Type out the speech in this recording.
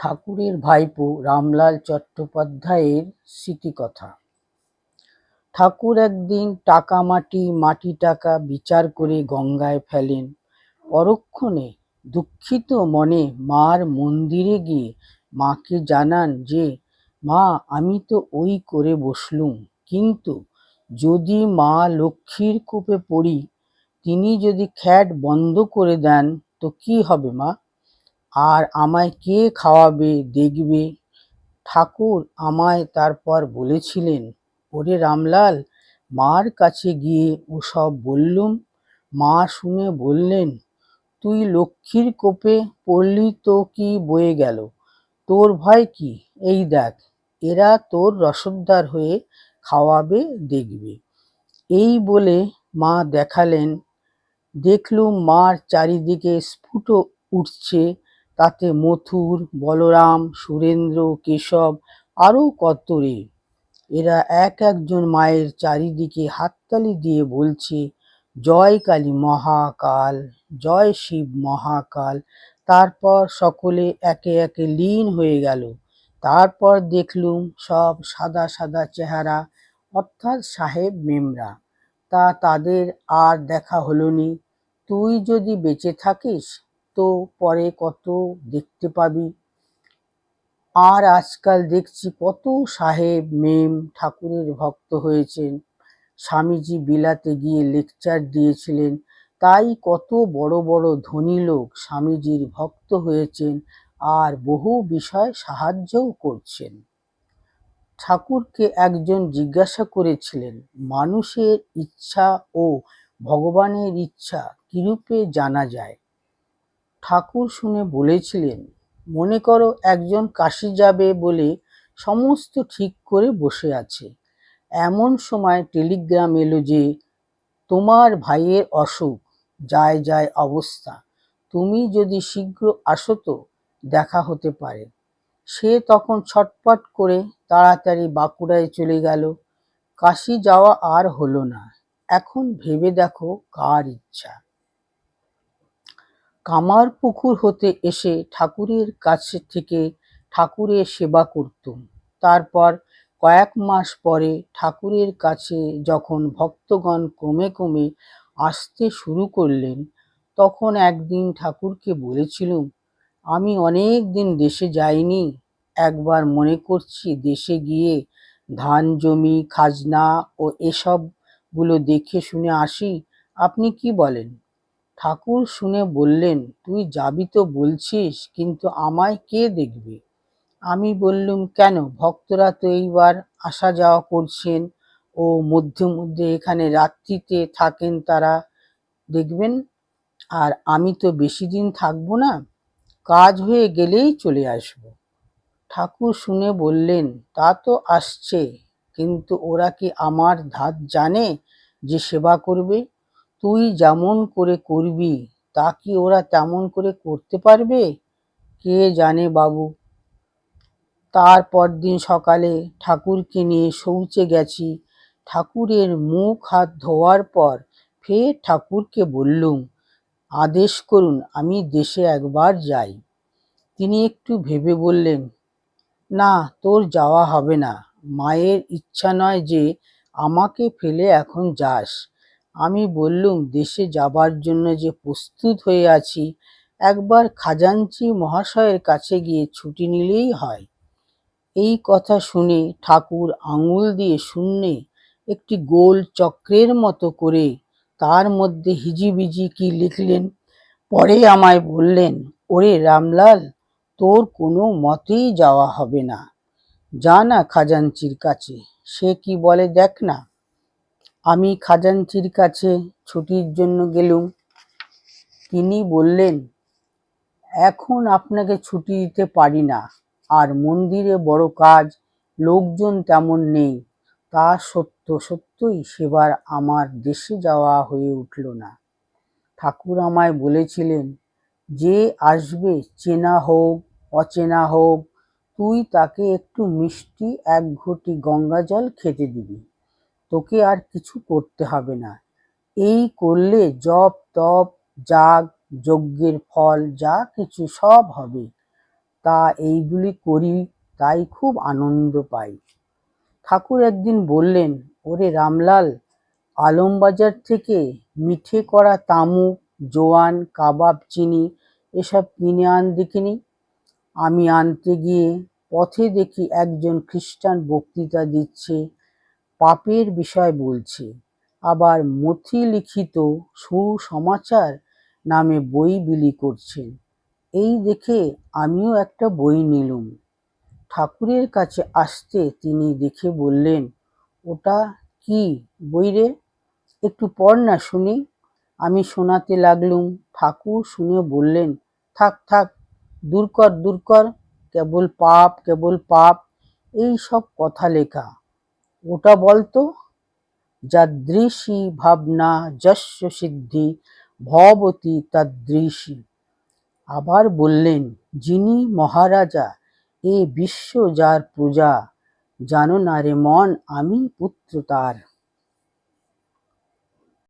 ঠাকুরের ভাইপো রামলাল চট্টোপাধ্যায়ের স্মৃতিকথা। ঠাকুর একদিন টাকা মাটি মাটি টাকা বিচার করে গঙ্গায় ফেলেন। পরক্ষণে দুঃখিত মনে মার মন্দিরে গিয়ে মাকে জানান যে, মা, আমি তো ওই করে বসলুম। কিন্তু যদি মা লক্ষ্মীর কোপে পড়ি, তিনি যদি খ্যাট বন্ধ করে দেন, তো কি হবে মা? আর আমায় কে খাওয়াবে, দেখবে? ঠাকুর আমায় তারপর বলেছিলেন, ওরে রামলাল, মার কাছে গিয়ে ওসব বললুম? মা শুনে বললেন, তুই লক্ষ্মীর কোপে পড়লি তো কি বয়ে গেল? তোর ভয় কি? এই দেখ, এরা তোর রসদদার হয়ে খাওয়াবে, দেখবে। এই বলে মা দেখালেন, দেখলুম মার চারিদিকে স্ফুট উঠছে তাতে মথুর, বলরাম, সুরেন্দ্র, কেশব, আরও কত রে এরা এক একজন মায়ের চারিদিকে হাততালি দিয়ে বলছে, জয় কালী মহাকাল, জয় শিব মহাকাল। তারপর সকলে একে একে লীন হয়ে গেল। তারপর দেখলুম সব সাদা সাদা চেহারা, অর্থাৎ সাহেব মেমরা। তা তাদের আর দেখা হলো নি। তুই যদি বেঁচে থাকিস পরে কত দেখতে পাবি। আর আজকাল দেখছি কত সাহেব, মেম, ঠাকুরের ভক্ত হয়েছেন। স্বামীজি বিলাতে গিয়ে লেকচার দিয়েছিলেন। তাই কত বড় বড় ধনী লোক স্বামীজির ভক্ত হয়েছেন আর বহু বিষয় সাহায্যও করছেন। ঠাকুরকে একজন জিজ্ঞাসা করেছিলেন, মানুষের ইচ্ছা ও ভগবানের ইচ্ছা কিরূপে জানা যায়? ঠাকুর শুনে বলেছিলেন, মনে করো একজন কাশি যাবে বলে সমস্ত ঠিক করে বসে আছে। এমন সময় টেলিগ্রাম এলো যে, তোমার ভাইয়ের অসুখ, যায় যায় অবস্থা। তুমি যদি শীঘ্র আসো তো দেখা হতে পারে। সে তখন ছটপট করে তাড়াতাড়ি বাঁকুড়ায় চলে গেল। কাশি যাওয়া আর হলো না। এখন ভেবে দেখো কার ইচ্ছা। কামার পুকুর হতে এসে ঠাকুরের কাছে থেকে ঠাকুরের সেবা করতুম। তারপর কয়েক মাস পরে ঠাকুরের কাছে যখন ভক্তগণ কমে কমে আসতে শুরু করলেন, তখন একদিন ঠাকুরকে বলেছিলুম, আমি অনেক দিন দেশে যাইনি, একবার মনে করছি দেশে গিয়ে ধান জমি, খাজনা ও এসবগুলো দেখে শুনে আসি, আপনি কি বলেন? ঠাকুর শুনে বললেন, তুই যাবি তো বলছিস, কিন্তু আমায় কে দেখবে? আমি বললুম, কেন? ভক্তরা তো এইবার আসা যাওয়া করছেন ও মধ্যে মধ্যে এখানে রাত্রিতে থাকেন তারা, দেখবেন? আর আমি তো বেশি দিন থাকব না, কাজ হয়ে গেলেই চলে আসব। ঠাকুর শুনে বললেন, তা তো আসছে, কিন্তু ওরা কি আমার ধাত জানে যে সেবা করবে? তুই যেমন করে করবি, তা কি ওরা তেমন করে করতে পারবে? কে জানে বাবু। তার পরদিন সকালে ঠাকুরকে নিয়ে শৌচে গেছি। ঠাকুরের মুখ হাত ধোয়ার পর ফের ঠাকুরকে বললুম, আদেশ করুন, আমি দেশে একবার যাই। তিনি একটু ভেবে বললেন, না, তোর যাওয়া হবে না। মায়ের ইচ্ছা নয় যে আমাকে ফেলে এখন যাস। আমি বললুম, দেশে যাবার জন্য যে প্রস্তুত হয়ে আছি, একবার খাজাঞ্চি মহাশয়ের কাছে গিয়ে ছুটি নিলেই হয়। এই কথা শুনে ঠাকুর আঙুল দিয়ে শূন্যে একটি গোল চক্রের মতো করে তার মধ্যে হিজিবিজি কি লিখলেন, পরে আমায় বললেন, ওরে রামলাল, তোর কোনো মতেই যাওয়া হবে না। যা না খাজাঞ্চির কাছে, সে কি বলে দেখ না। আমি খাজাঞ্চির কাছে ছুটির জন্য গেলুম। তিনি বললেন, এখন আপনাকে ছুটি দিতে পারি না। আর মন্দিরে বড় কাজ, লোকজন তেমন নেই। তা সত্য, সত্যই সেবার আমার দেশে যাওয়া হয়ে উঠল না। ঠাকুর আমায় বলেছিলেন, যে আসবে চেনা হোক, অচেনা হোক, তুই তাকে একটু মিষ্টি এক ঘটি গঙ্গা জল খেতে দিবি। তোকে আর কিছু করতে হবে না। এই করলে জপ, তপ, যাগ, যজ্ঞের ফল, যা কিছু সব হবে। তা এইগুলি করি, তাই খুব আনন্দ পাই। ঠাকুর একদিন বললেন, ওরে রামলাল, আলমবাজার থেকে মিঠে করা তামুক জোয়ান, কাবাব, চিনি এসব কিনে আন দেখিনি আমি আনতে গিয়ে পথে দেখি একজন খ্রিস্টান বক্তৃতা দিচ্ছে। পাপের বিষয় বলছে। আবার মথি লিখিত সুসমাচার নামে বই বিলি করছেন। এই দেখে আমিও একটা বই নিলুম। ঠাকুরের কাছে আসতে তিনি দেখে বললেন, ওটা কি বই রে? একটু পড় না শুনি। আমি শোনাতে লাগলুম। ঠাকুর শুনে বললেন, থাক থাক, দূর কর দূর কর। কেবল পাপ কেবল পাপ। এই সব কথা লেখা। ওটা বলতো যাদৃশী ভাবনা যস্য সিদ্ধি ভবতী তাদৃশী। আবার বললেন, যিনি মহারাজা, এ বিশ্ব যার প্রজা, জানো না রে মন, আমি পুত্র তার।